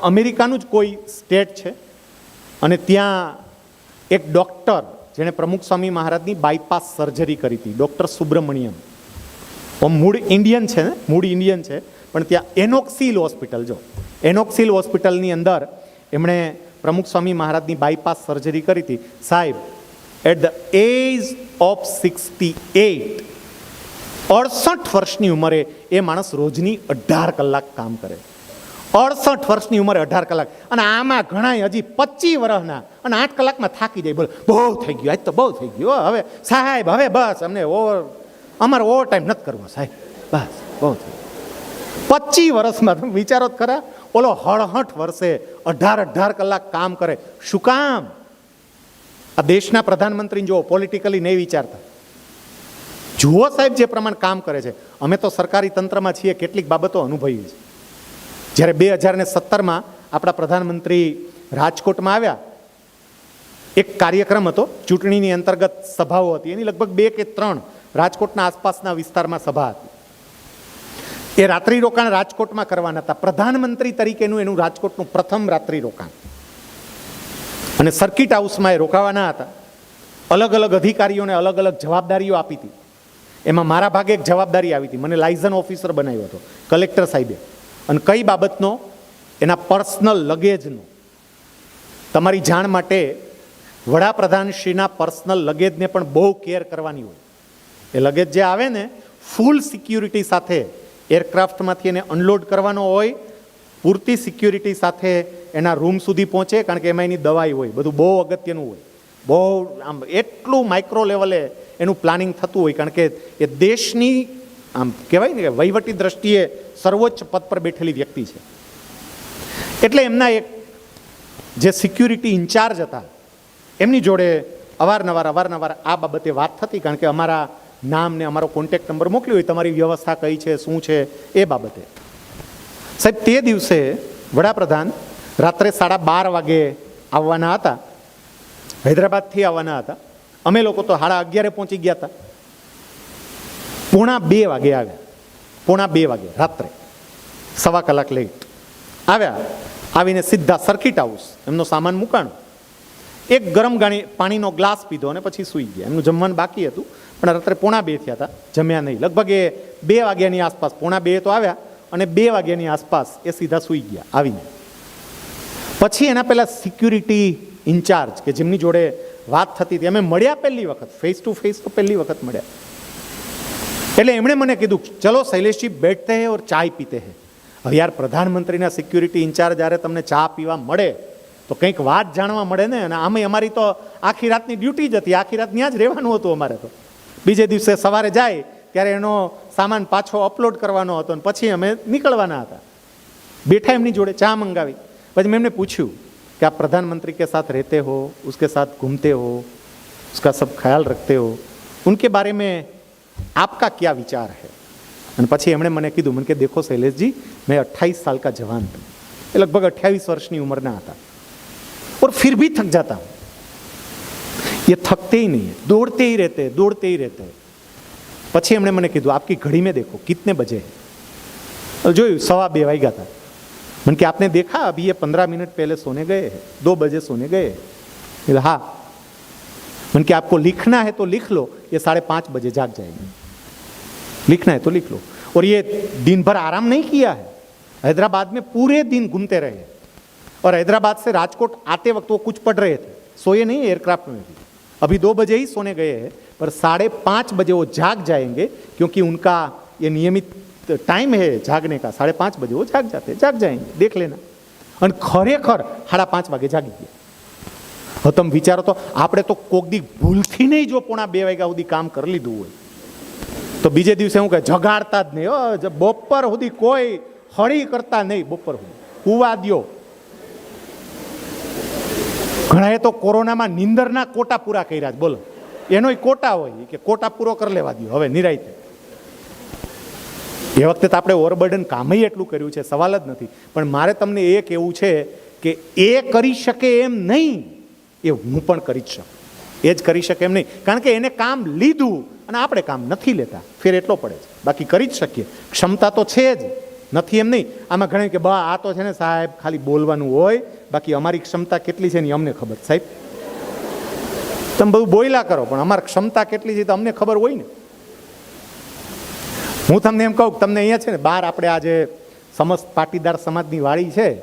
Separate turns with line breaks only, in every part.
અમેરિકાનું જ કોઈ સ્ટેટ છે. અને ત્યાં એક ડૉક્ટર જેણે પ્રમુખ સ્વામી મહારાજની બાયપાસ સર્જરી કરી હતી, ડૉક્ટર સુબ્રમણ્યમ. મૂળ ઇન્ડિયન છે ને? મૂળ ઇન્ડિયન છે. પણ ત્યાં એનોક્સિલ હોસ્પિટલ, જો. એનોક્સિલ હોસ્પિટલની અંદર એમણે પ્રમુખ સ્વામી મહારાજની બાયપાસ સર્જરી કરી હતી. સાહેબ, at the age of sixty eight, અડસઠ વર્ષની ઉંમરે એ માણસ રોજની અઢાર કલાક કામ કરે. અડસઠ વર્ષની ઉંમરે અઢાર કલાક. અને આમાં ઘણા હજી પચીસ વર્ષના. અને આઠ કલાકમાં થાકી જાય. બોલો, બહુ થઈ ગયું. આજ તો બહુ થઈ ગયું. હવે, સાહેબ, હવે બસ, અમને ઓવર, અમારે ઓવર ટાઈમ નથી કરવો, સાહેબ. બસ, બહુ થઈ પચીસ વર્ષમાં તમે વિચારો ખરા. ઓલો હળહઠ વર્ષે અઢાર અઢાર કલાક કામ કરે. શું કામ? આ દેશના પ્રધાનમંત્રી જુઓ પોલિટિકલી નહીં વિચારતા. જુઓ સાહેબ, જે પ્રમાણે કામ કરે છે. અમે તો સરકારી તંત્રમાં છીએ, કેટલીક બાબતો અનુભવી છે જ્યારે બે હજાર ને સત્તરમાં આપણા પ્રધાનમંત્રી રાજકોટમાં આવ્યા, એક કાર્યક્રમ હતો, ચૂંટણીની અંતર્ગત સભાઓ હતી. એની લગભગ બે કે ત્રણ રાજકોટના આસપાસના વિસ્તારમાં સભા હતી. એ રાત્રિ રોકાણ રાજકોટમાં કરવાના હતા. પ્રધાનમંત્રી તરીકેનું એનું રાજકોટનું પ્રથમ રાત્રિ રોકાણ. અને સર્કિટ હાઉસમાં એ રોકાવાના હતા. અલગ અલગ અધિકારીઓને અલગ અલગ જવાબદારીઓ આપી હતી. એમાં મારા ભાગે એક જવાબદારી આવી હતી. મને લાયઝન ઓફિસર બનાવ્યો હતો, કલેક્ટર સાહેબે. અને કઈ બાબતનો? એના પર્સનલ લગેજનો. તમારી જાણ માટે વડાપ્રધાનશ્રીના પર્સનલ લગેજને પણ બહુ કેર કરવાની હોય. એ લગેજ જે આવે ને, ફૂલ સિક્યુરિટી સાથે એરક્રાફ્ટમાંથી એને અનલોડ કરવાનો હોય, પૂરતી સિક્યુરિટી સાથે એના રૂમ સુધી પહોંચે, કારણ કે એમાં એની દવાઈ હોય, બધું બહુ અગત્યનું હોય. બહુ આમ એટલું માઇક્રો લેવલે એનું પ્લાનિંગ થતું હોય, કારણ કે એ દેશની આમ કહેવાય ને કે વહીવટી દ્રષ્ટિએ સર્વોચ્ચ પદ પર બેઠેલી વ્યક્તિ છે. એટલે એમના એક જે સિક્યુરિટી ઇન્ચાર્જ હતા, એમની જોડે અવારનવાર અવારનવાર આ બાબતે વાત થતી, કારણ કે અમારા નામ ને અમારો કોન્ટેક્ટ નંબર મોકલ્યો હોય, તમારી વ્યવસ્થા કઈ છે, શું છે, એ બાબતે. સાહેબ, તે દિવસે વડાપ્રધાન રાત્રે સાડા બાર વાગે આવવાના હતા, હૈદરાબાદથી આવવાના હતા. અમે લોકો તો સાડા અગિયારે પહોંચી ગયા હતા. પોણા બે વાગે આવ્યા પોણા બે વાગે, રાત્રે. સવા કલાક લેટ આવ્યા. આવીને સીધા સર્કિટ હાઉસ એમનો સામાન મૂકાણો. એક ગરમ ગાણી, પાણીનો ગ્લાસ પીધો અને પછી સૂઈ ગયા. એમનું જમવાનું બાકી હતું, પણ રાત્રે પોણા બે થયા હતા, જમ્યા નહીં. લગભગ એ બે વાગ્યાની આસપાસ, પોણા બે તો આવ્યા, અને બે વાગ્યાની આસપાસ એ સીધા સૂઈ ગયા, આવીને. પછી એના પહેલાં સિક્યુરિટી ઇન્ચાર્જ કે જેમની જોડે વાત થતી હતી અમે મળ્યા પહેલી વખત ફેસ ટુ ફેસ તો પહેલી વખત મળ્યા. એટલે એમણે મને કીધું, ચલો શૈલેષજી, બેઠતે હે ઓર ચા પીતે હે. હવે યાર, પ્રધાનમંત્રીના સિક્યુરિટી ઇન્ચાર્જ જ્યારે તમને ચા પીવા મળે, તો કંઈક વાત જાણવા મળે ને, અને આમે અમારી તો આખી રાતની ડ્યુટી જ હતી, આખી રાત ત્યાં જ રહેવાનું હતું અમારે તો. બીજે દિવસે સવારે જાય, ત્યારે એનો સામાન પાછો અપલોડ કરવાનો હતો અને પછી અમે નીકળવાના હતા. બેઠા એમની જોડે ચા મંગાવી. પછી મેં એમને પૂછ્યું કે, આપ પ્રધાનમંત્રી કે સાથ રહેતે હો? ઉસકે સાથ ઘૂમતે હો? ઉસકા સબ ખ્યાલ રખતે હો? ઉનકે બારે મેં આપકા ક્યાં વિચાર હે અને પછી એમણે મને કીધું મને કે દેખો શૈલેષજી મેં અઠ્ઠાઈસ સાલ કા જવાન હું એ લગભગ અઠ્યાવીસ વર્ષની ઉંમરના હતા और फिर भी थक जाता हूँ ये थकते ही नहीं है दौड़ते ही रहते हैं दौड़ते ही रहते हैं પછી એમણે મને કીધું આપકી ઘડી મેં દેખો કિતને બજે જોયું સવા બે વાગ્યા હતા મને કે આપને દેખા અભી એ પંદર મિનિટ પહેલે સોને ગયે દો બજે સોને ગયે એટલે હા મને કે આપકો લિખના હે તો લિખ લો ये साढ़े पाँच बजे जाग जाएंगे लिखना है तो लिख लो और ये दिन भर आराम नहीं किया है हैदराबाद में पूरे दिन घूमते रहे और हैदराबाद से राजकोट आते वक्त वो कुछ पढ़ रहे थे सोए नहीं एयरक्राफ्ट में भी अभी दो बजे ही सोने गए हैं पर साढ़े पाँच बजे वो जाग जाएंगे क्योंकि उनका ये नियमित टाइम है जागने का साढ़े पाँच बजे वो जाग जाते हैं जाग जाएंगे देख लेना અને ખરેખર સાડા પાંચ વાગે જાગી ગયા હવે તમે વિચારો તો, આપણે તો કોક દી ભૂલથી નહીં જો પોણા બે વાગ્યા સુધી કામ કરી લીધું હોય. તો બીજે દિવસે હું કે જગાડતા જ નહીં બપોર સુધી કોઈ હળી કરતા નહીં, બપોર સુધી. હુવા દો ઘણાએ તો કોરોનામાં નિંદરના કોટા પૂરા કર્યા છે, બોલો. એનોય કોટા હોય કે કોટા પૂરો કરી લેવા દો હવે નિરાયતે. એ વખતે તો આપણે ઓવરબર્ડન કામય એટલું કર્યું છે, સવાલ જ નથી. પણ મારે તમને એ કહેવું છે કે એ કરી શકે એમ નહીં. એ હું પણ કરી જ શકું એ જ કરી શકે એમ નહીં. કારણ કે એને કામ લીધું અને આપણે કામ નથી લેતા. ફેર એટલો પડે છે. બાકી કરી જ શકીએ. ક્ષમતા તો છે જ. નથી એમ નહીં. આમાં ઘણી કે, બા, આ તો છે ને સાહેબ, ખાલી બોલવાનું હોય. બાકી અમારી ક્ષમતા કેટલી છે ને અમને ખબર. સાહેબ, તમે બધું બોયલા કરો, પણ અમારી ક્ષમતા કેટલી છે તો અમને ખબર હોય ને. હું તમને એમ કહું તમને અહીંયા છે ને બાર આપણે આજે સમસ્ત પાટીદાર સમાજની વાળી છે,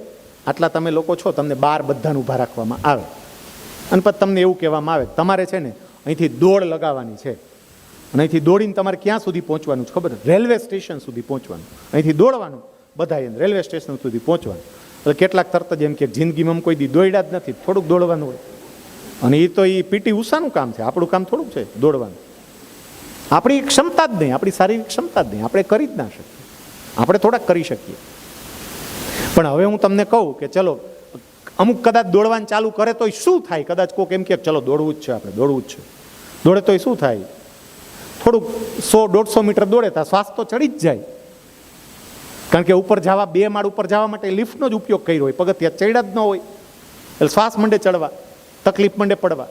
આટલા તમે લોકો છો, તમને બાર બધાને ઊભા રાખવામાં આવે. અને પછી તમને એવું કહેવામાં આવે તમારે છે ને અહીંથી દોડ લગાવવાની છે. અને અહીંથી દોડીને તમારે ક્યાં સુધી પહોંચવાનું છે ખબર રેલવે સ્ટેશન સુધી પહોંચવાનું. અહીંથી દોડવાનું બધાએ રેલવે સ્ટેશન સુધી પહોંચવાનું. એટલે કેટલાક તરત જ એમ કે જિંદગીમાં કોઈ દી દોડ્યા જ નથી, થોડુંક દોડવાનું હોય. અને એ તો એ પીટી ઉષાનું કામ છે, આપણું કામ થોડુંક છે, દોડવાનું. આપણી ક્ષમતા જ નહીં, આપણી શારીરિક ક્ષમતા જ નહીં, આપણે કરી જ ના શકીએ. આપણે થોડાક કરી શકીએ. પણ હવે હું તમને કહું કે ચલો અમુક કદાચ દોડવાનું ચાલુ કરે તોય શું થાય? કદાચ કોઈક એમ કે, ચલો, દોડવું જ છે આપણે, દોડવું જ છે. દોડે તોય શું થાય? થોડુંક સો, દોઢસો મીટર દોડે તો શ્વાસ તો ચડી જ જાય. કારણ કે ઉપર જવા, બે માળ ઉપર જવા માટે લિફ્ટનો જ ઉપયોગ કર્યો હોય, પગથિયા ચડ્યા જ ન હોય. એટલે શ્વાસ મંડે ચડવા, તકલીફ મંડે પડવા.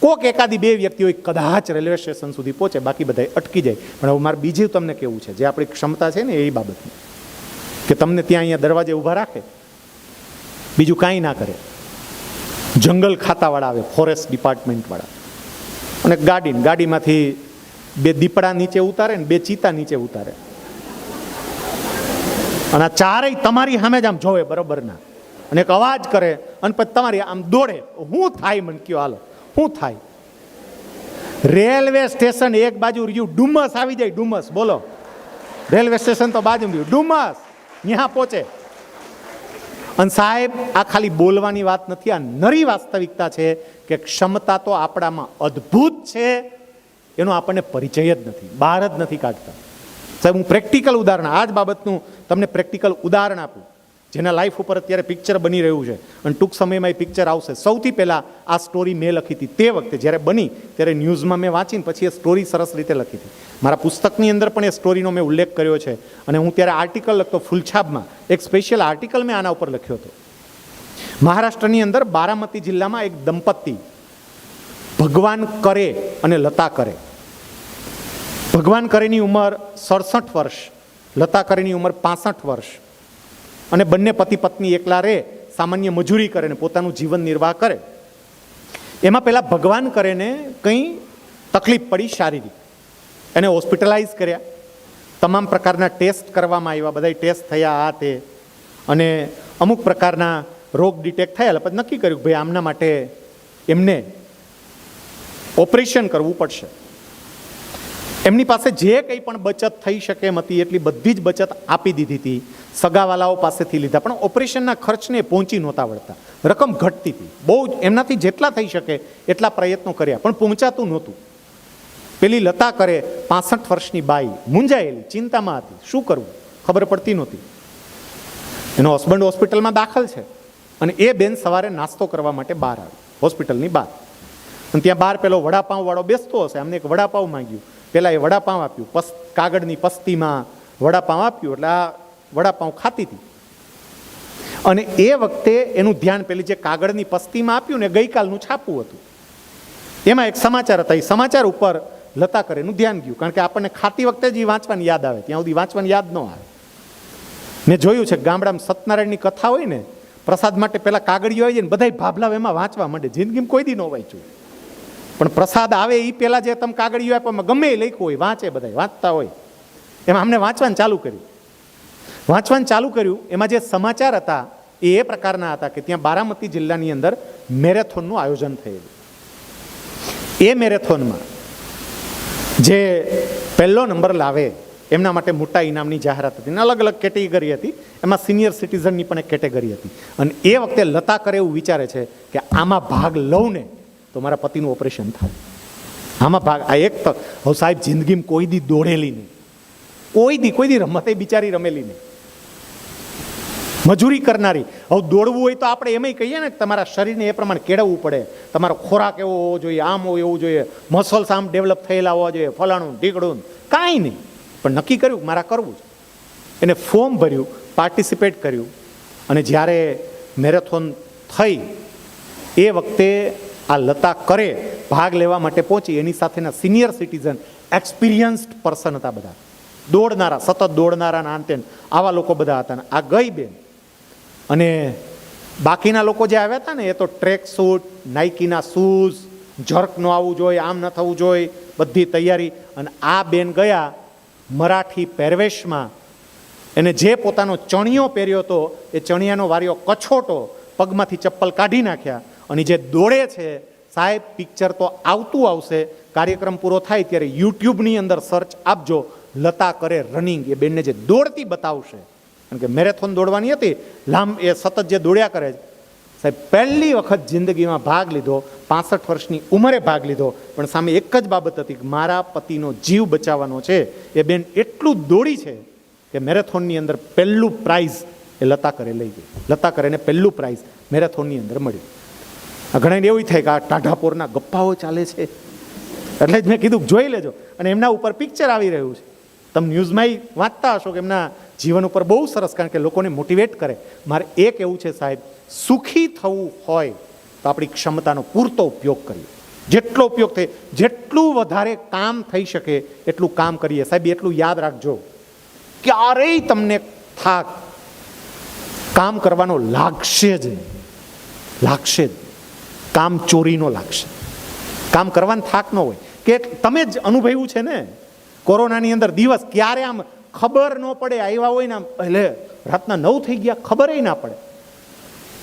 કોક એકાદી બે વ્યક્તિ હોય, કદાચ રેલવે સ્ટેશન સુધી પહોંચે, બાકી બધા અટકી જાય. પણ હવે મારે બીજું તમને કેવું છે, જે આપણી ક્ષમતા છે ને એ બાબતની, કે તમને ત્યાં અહીંયા દરવાજે ઊભા રાખે બીજું કાંઈ ના કરે. જંગલ ખાતાવાળા આવે ફોરેસ્ટ ડિપાર્ટમેન્ટવાળા અને ગાડી, ગાડીમાંથી બે દીપડા નીચે ઉતારે ને બે ચીતા નીચે ઉતારે. અને આ ચારેય તમારી સામે જ આમ જોવે, બરોબર ના. અને એક અવાજ કરે, અને પછી તમારી આમ દોડે. હું થાય મને કયો હાલો. શું થાય. રેલવે સ્ટેશન એક બાજુ રહ્યું, ડુમસ આવી જાય, ડુમસ. બોલો. રેલવે સ્ટેશન તો બાજુ રહ્યું, ડુમસ. ત્યાં પહોંચે. અને સાહેબ, આ ખાલી બોલવાની વાત નથી, આ નરી વાસ્તવિકતા છે કે ક્ષમતા તો આપણામાં અદ્ભુત છે, એનો આપણને પરિચય જ નથી, બહાર જ નથી કાઢતા. સાહેબ, હું પ્રેક્ટિકલ ઉદાહરણ, આ જ બાબતનું તમને પ્રેક્ટિકલ ઉદાહરણ આપું. જેના લાઈફ ઉપર અત્યારે પિક્ચર બની રહ્યું છે. અને ટૂંક સમયમાં એ પિક્ચર આવશે. સૌથી પહેલાં આ સ્ટોરી મેં લખી હતી. તે વખતે જ્યારે બની, ત્યારે ન્યૂઝમાં મેં વાંચીને પછી એ સ્ટોરી સરસ રીતે લખી હતી. મારા પુસ્તકની અંદર પણ એ સ્ટોરીનો મેં ઉલ્લેખ કર્યો છે. અને હું ત્યારે આર્ટિકલ લખતો ફૂલછાબમાં એક સ્પેશિયલ આર્ટિકલ મેં આના ઉપર લખ્યો હતો. મહારાષ્ટ્રની અંદર બારામતી જિલ્લામાં એક દંપતી ભગવાન કરે અને લતા કરે. ભગવાન કરેની ઉંમર સડસઠ વર્ષ, લતા કરેની ઉંમર પાસઠ વર્ષ. અને બંને પતિ પત્ની એકલા રહે, સામાન્ય મજૂરી કરે ને પોતાનું જીવન નિર્વાહ કરે. એમાં પહેલાં ભગવાન કરેને કંઈ તકલીફ પડી શારીરિક. એને હોસ્પિટલાઇઝ કર્યા. તમામ પ્રકારના ટેસ્ટ કરવામાં આવ્યા બધા ટેસ્ટ થયા આ તે. અને અમુક પ્રકારના રોગ ડિટેક્ટ થયા, એટલે પછી નક્કી કર્યું ભાઈ આમના માટે એમને ઓપરેશન કરવું પડશે. એમની પાસે જે કંઈ પણ બચત થઈ શકે એમ હતી, એટલી બધી જ બચત આપી દીધી હતી. સગાવાલાઓ પાસેથી લીધા. પણ ઓપરેશનના ખર્ચને પહોંચી નહોતા વળતા. રકમ ઘટતી હતી. બહુ એમનાથી જેટલા થઈ શકે એટલા પ્રયત્નો કર્યા, પણ પહોંચાતું નહોતું. પેલી લતા કરે પાસઠ વર્ષની બાઈ મૂંઝાયેલી, ચિંતામાં હતી. શું કરવું? ખબર પડતી નહોતી. એનો હસબન્ડ હોસ્પિટલમાં દાખલ છે અને એ બેન સવારે નાસ્તો કરવા માટે બહાર આવી, હોસ્પિટલની બહાર. અને ત્યાં બહાર પેલો વડાપાઉંવાળો બેસતો હશે. અમને એક વડાપાઉં માંગ્યું. પહેલાં એ વડાપાઉં આપ્યું, પસ કાગળની પસ્તીમાં વડાપાઉં આપ્યું. એટલે આ વડાપાઉં ખાતી હતી. અને એ વખતે એનું ધ્યાન પેલી જે કાગળની પસ્તીમાં આપ્યું ને ગઈકાલનું છાપવું હતું. એમાં એક સમાચાર હતા. એ સમાચાર ઉપર લતા કરે એનું ધ્યાન ગયું. કારણ કે આપણને ખાતી વખતે જ એ વાંચવાની યાદ આવે. ત્યાં સુધી વાંચવાની યાદ ન આવે. મેં જોયું છે ગામડામાં સત્યનારાયણની કથા હોય ને, પ્રસાદ માટે પેલા કાગળીઓ આવી જાય ને બધા ભાભલાવ એમાં વાંચવા માંડે. જિંદગીમાં કોઈ દી ન વાંચ્યું. પણ પ્રસાદ આવે એ પહેલાં જે તમે કાગળીઓ આપ્યા ગમે એ લખ્યું હોય, વાંચે બધા વાંચતા હોય. એમાં અમને વાંચવાનું ચાલુ કર્યું. વાંચવાનું ચાલુ કર્યું. એમાં જે સમાચાર હતા એ એ પ્રકારના હતા કે ત્યાં બારામતી જિલ્લાની અંદર મેરેથોનનું આયોજન થયેલું. એ મેરેથોનમાં જે પહેલો નંબર લાવે, એમના માટે મોટા ઇનામની જાહેરાત હતી. અને અલગ અલગ કેટેગરી હતી. એમાં સિનિયર સિટીઝનની પણ એક કેટેગરી હતી. અને એ વખતે લતા કરે એવું વિચારે છે કે આમાં ભાગ લઉં ને તો મારા પતિનું ઓપરેશન થાય. આમાં ભાગ, આ એક તક હવે સાહેબ, જિંદગીમાં કોઈ દી દોડેલી નહીં. કોઈ દી કોઈ દી રમતે બિચારી રમેલી નહીં. મજૂરી કરનારી. હવે દોડવું હોય તો આપણે એમય કહીએ ને તમારા શરીરને એ પ્રમાણે કેળવવું પડે. તમારો ખોરાક એવો હોવો જોઈએ, આમ હોય એવું જોઈએ. મસલ્સ આમ ડેવલપ થયેલા હોવા જોઈએ, ફલાણું ઢીકડું કાંઈ નહીં. પણ નક્કી કર્યું મારા કરવું છે. એને ફોર્મ ભર્યું પાર્ટિસિપેટ કર્યું. અને જ્યારે મેરેથોન થઈ, એ વખતે આ લતા કરે, ભાગ લેવા માટે પહોંચી. એની સાથેના સિનિયર સિટીઝન એક્સપિરિયન્સ્ડ પર્સન હતા બધા. દોડનારા, સતત દોડનારાના અંતે આવા લોકો બધા હતા. આ ગઈ બેન. અને બાકીના લોકો જે આવ્યા હતા ને, એ તો ટ્રેક સૂટ નાઇકીના શૂઝ જર્ક ન આવવું જોઈએ, આમ ન થવું જોઈએ, બધી તૈયારી. અને આ બેન ગયા મરાઠી પહેરવેશમાં. એને જે પોતાનો ચણિયો પહેર્યો હતો, એ ચણિયાનો વાર્યો કછોટો પગમાંથી ચપ્પલ કાઢી નાખ્યા. અને જે દોડે છે, સાહેબ પિક્ચર તો આવતું આવશે. કાર્યક્રમ પૂરો થાય ત્યારે યુટ્યુબની અંદર સર્ચ આપજો. લતા કરે રનિંગ એ બેનને જે દોડતી બતાવશે. કારણ કે મેરેથોન દોડવાની હતી લાંબ એ સતત જે દોડ્યા કરે છે. સાહેબ, પહેલી વખત જિંદગીમાં ભાગ લીધો, પાસઠ વર્ષની ઉંમરે ભાગ લીધો, પણ સામે એક જ બાબત હતી કે મારા પતિનો જીવ બચાવવાનો છે. એ બેન એટલું દોડી છે કે મેરેથોનની અંદર પહેલું પ્રાઇઝ એ લતા કરે લઈ ગઈ. લતા કરેને પહેલું પ્રાઇઝ મેરેથોનની અંદર મળ્યું. આ ઘણાને એવું થાય કે આ ટાઢાપોરના ગપ્પાઓ ચાલે છે. એટલે જ મેં કીધું જોઈ લેજો. અને એમના ઉપર પિક્ચર આવી રહ્યું છે. તમે ન્યૂઝમાં વાંચતા હશો કે એમના જીવન ઉપર બહુ સરસ કારણ કે લોકોને મોટિવેટ કરે. મારે એક એવું છે સાહેબ, સુખી થવું હોય તો આપણી ક્ષમતાનો પૂરતો ઉપયોગ કરીએ. જેટલો ઉપયોગ થાય, જેટલું વધારે કામ થઈ શકે, એટલું કામ કરીએ. સાહેબ, એટલું યાદ રાખજો. ક્યારેય તમને થાક કામ કરવાનો લાગશે જ. લાગશે જ કામ ચોરીનો લાગશે. કામ કરવાનો થાક ન હોય. કે તમે જ અનુભવ્યું છે ને? કોરોનાની અંદર દિવસ ક્યારે આમ ખબર ન પડે, આવ્યા હોય ને આમ, એટલે રાતના નવ થઈ ગયા ખબરય ના પડે.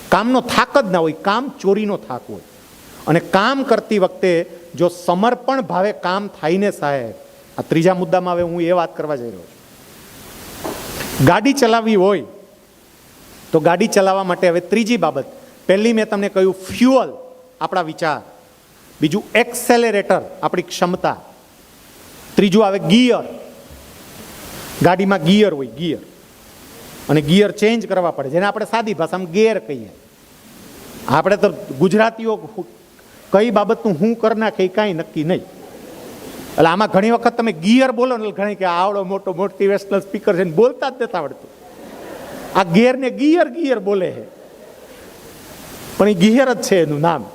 કામનો થાક જ ના હોય, કામ ચોરીનો થાક હોય. અને કામ કરતી વખતે જો સમર્પણ ભાવે કામ થાય ને સાહેબ, આ ત્રીજા મુદ્દામાં હવે હું એ વાત કરવા જઈ રહ્યો છું. ગાડી ચલાવવી હોય, તો ગાડી ચલાવવા માટે હવે ત્રીજી બાબત. પહેલી મેં તમને કહ્યું, ફ્યુઅલ, આપણા વિચાર. બીજું, એક્સેલેરેટર, આપણી ક્ષમતા. ત્રીજું આવે ગિયર. ગાડીમાં ગિયર હોય, ગિયર. અને ગિયર ચેન્જ કરવા પડે જેને આપણે સાદી ભાષામાં ગેર કહીએ. આપણે તો ગુજરાતીઓ કઈ બાબતનું હું કર નાખે કાંઈ નક્કી નહીં. એટલે આમાં ઘણી વખત તમે ગિયર બોલો ને ઘણી કે આવડો મોટો મોટિવેશનલ સ્પીકર છે ને બોલતા જ નથી આવડતું. આ ગિયરને ગિયર ગિયર બોલે છે. પણ એ ગિયર જ છે એનું નામ.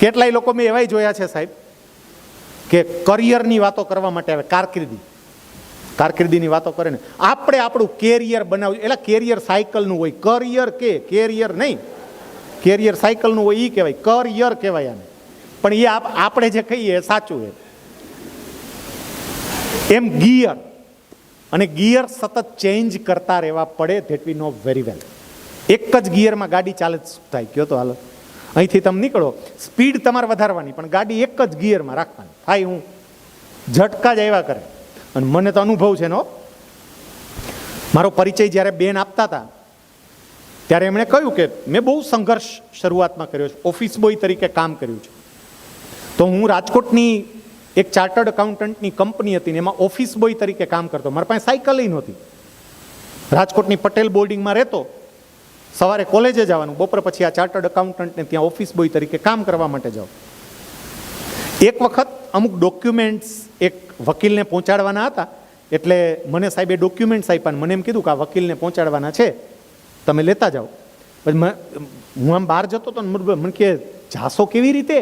કેટલાય લોકો મેં એવાય જોયા છે સાહેબ. કે કરિયરની વાતો કરવા માટે આવે, કારકિર્દી. કારકિર્દીની વાતો કરે ને. આપણે આપણું કેરિયર બનાવ્યું એટલે કેરિયર સાયકલનું હોય. કરિયર કે? કેરિયર નહીં. કેરિયર સાયકલનું હોય એ કહેવાય. કરિયર કહેવાય આને. પણ એ આપ- આપણે જે કહીએ એ સાચું છે. એમ ગિયર. અને ગિયર સતત ચેન્જ કરતા રહેવા પડે. That we know very well એક જ ગિયરમાં ગાડી ચાલે થાય. કયો તો હાલ. અહીંથી તમે નીકળો. સ્પીડ તમારે વધારવાની. પણ ગાડી એક જ ગિયરમાં રાખવાની. થાય હું ઝટકા જ આવ્યા કરે. અને મને તો અનુભવ છે એનો મારો પરિચય જ્યારે બેન આપતા હતા, ત્યારે એમણે કહ્યું કે મેં બહુ સંઘર્ષ શરૂઆતમાં કર્યો છે. ઓફિસ બોય તરીકે કામ કર્યું છે. તો હું રાજકોટની એક ચાર્ટર્ડ એકાઉન્ટન્ટની કંપની હતી ને એમાં ઓફિસ બોય તરીકે કામ કરતો. મારા પાસે સાયકલ નહોતી. રાજકોટની પટેલ બોર્ડિંગમાં રહેતો. સવારે કોલેજે જવાનું. બપોર પછી આ ચાર્ટર્ડ એકાઉન્ટન્ટને ત્યાં ઓફિસ બોય તરીકે કામ કરવા માટે જાઓ એક વખત અમુક ડોક્યુમેન્ટ્સ એક વકીલને પહોંચાડવાના હતા. એટલે મને સાહેબે ડોક્યુમેન્ટ્સ આપ્યા મને એમ કીધું કે આ વકીલને પહોંચાડવાના છે. તમે લેતા જાઓ. પછી હું આમ બહાર જતો હતો ને મને કે જાશો કેવી રીતે?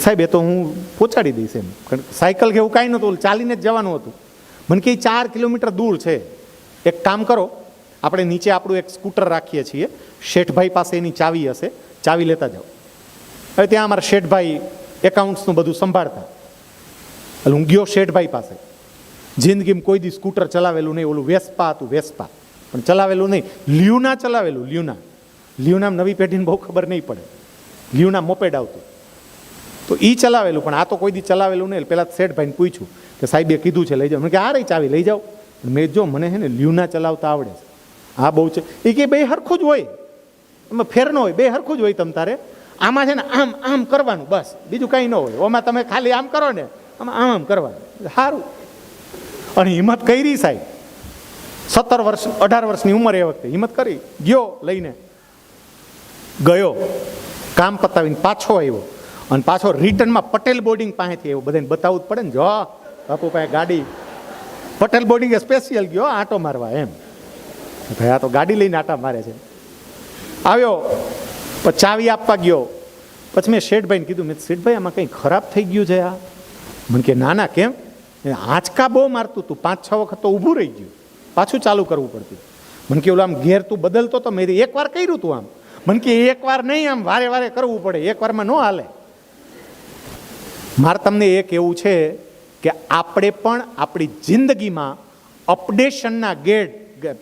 સાહેબ એ તો હું પહોંચાડી દઈશ એમ. સાયકલ કે એવું કાંઈ નહોતું ચાલીને જ જવાનું હતું. મને કે ચાર કિલોમીટર દૂર છે. એક કામ કરો, આપણે નીચે આપણું એક સ્કૂટર રાખીએ છીએ. શેઠભાઈ પાસે એની ચાવી હશે. ચાવી લેતા જાઓ. હવે ત્યાં અમારા શેઠભાઈ એકાઉન્ટ્સનું બધું સંભાળતા. એટલે હું ગયો શેઠભાઈ પાસે. જિંદગીમાં કોઈ દી સ્કૂટર ચલાવેલું નહીં, ઓલું વેસ્પા હતું, વેસ્પા. પણ ચલાવેલું નહીં. Luna ચલાવેલું, Luna. લ્યુના નવી પેઢીને બહુ ખબર નહીં પડે. લ્યુના મોપેડ આવતું. તો એ ચલાવેલું, પણ આ તો કોઈ દી ચલાવેલું નહીં. પહેલાં શેઠભાઈને પૂછ્યું કે સાહેબે કીધું છે, લઈ જાઓ. મને કે આ રહી ચાવી, લઈ જાઓ. મેં જો, મને હે ને લ્યુના ચલાવતા આવડે છે. હા બહુ છે. એ કે, બે હરખું જ હોય. એમાં ફેર હોય. બે હરખું જ હોય તમ તારે. આમાં છે ને આમ આમ કરવાનું, બસ. બીજું કંઈ ન હોય. ઓમાં તમે ખાલી આમ કરો ને, આમાં આમ આમ કરવાનું. સારું અને હિંમત કરી સાહેબ. સત્તર વર્ષ, અઢાર વર્ષની ઉંમર એ વખતે હિંમત કરી, ગયો લઈને. ગયો. કામ પતાવીને પાછો આવ્યો. અને પાછો રિટર્નમાં પટેલ બોર્ડિંગ પાસેથી આવ્યો. બધાને બતાવવું જ પડે ને, જો, બાપુ પાસે ગાડી. પટેલ બોર્ડિંગે સ્પેશિયલ ગયો, આંટો મારવા એમ. ભાઈ, આ તો ગાડી લઈને આટા મારે છે. આવ્યો. પછી ચાવી આપવા ગયો. પછી મેં શેઠભાઈને કીધું, મેં શેઠભાઈ, આમાં કંઈ ખરાબ થઈ ગયું છે આ? મને કે, ના ના, કેમ? આંચકા બહુ મારતું તું. પાંચ, છ વખત તો ઊભું રહી ગયું. પાછું ચાલુ કરવું પડતું. મને કે, ઓલું આમ ઘેર તું બદલતો તો મેં એક એકવાર કર્યું તું આમ. મને કે એકવાર નહીં, આમ વારે વારે કરવું પડે. એકવારમાં ન હાલે. મારે તમને એક એવું છે કે આપણે પણ આપણી જિંદગીમાં અપડેશનના ગેટ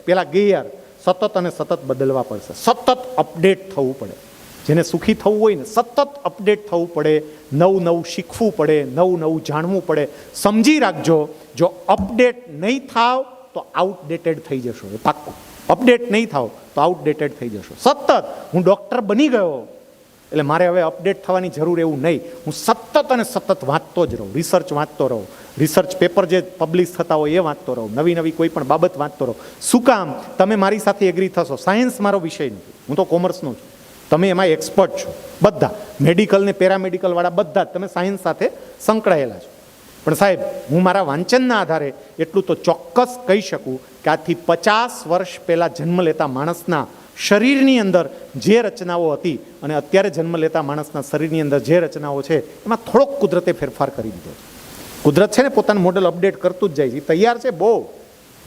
પેલા ગિયર સતત અને સતત બદલવા પડશે. સતત અપડેટ થવું પડે. જેને સુખી થવું હોય ને સતત અપડેટ થવું પડે, નવું નવું શીખવું પડે, નવું નવું જાણવું પડે. સમજી રાખજો, જો અપડેટ નહીં થાવ તો આઉટડેટેડ થઈ જશો. એ પાક્કું. અપડેટ નહીં થાવ તો આઉટડેટેડ થઈ જશો. સતત. હું ડૉક્ટર બની ગયો. એટલે મારે હવે અપડેટ થવાની જરૂર એવું નહીં. હું સતત અને સતત વાંચતો જ રહું. રિસર્ચ વાંચતો રહું. રિસર્ચ પેપર જે પબ્લિશ થતા હોય એ વાંચતો રહું. નવી નવી કોઈ પણ બાબત વાંચતો રહું. શું કામ? તમે મારી સાથે એગ્રી થશો. સાયન્સ મારો વિષય નથી. હું તો કોમર્સનો છું. તમે એમાં એક્સપર્ટ છો. બધા. મેડિકલ ને પેરામેડિકલવાળા બધા જ તમે સાયન્સ સાથે સંકળાયેલા છો. પણ સાહેબ, હું મારા વાંચનના આધારે એટલું તો ચોક્કસ કહી શકું કે આજથી પચાસ વર્ષ પહેલાં જન્મ લેતા માણસના શરીરની અંદર જે રચનાઓ હતી અને અત્યારે જન્મ લેતા માણસના શરીરની અંદર જે રચનાઓ છે, એમાં થોડોક કુદરતે ફેરફાર કરી દીધો કુદરત છે ને પોતાનું મોડલ અપડેટ કરતું જ જાય છે. તૈયાર છે બહુ.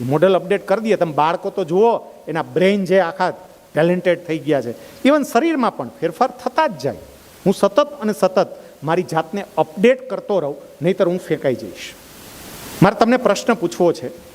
મોડલ અપડેટ કરી દઈએ. તમે બાળકો તો જુઓ, એના બ્રેઇન જે આખા ટેલેન્ટેડ થઈ ગયા છે. ઇવન શરીરમાં પણ ફેરફાર થતા જ જાય. હું સતત અને સતત મારી જાતને અપડેટ કરતો રહું, નહીંતર હું ફેંકાઈ જઈશ. મારે તમને પ્રશ્ન પૂછવો છે.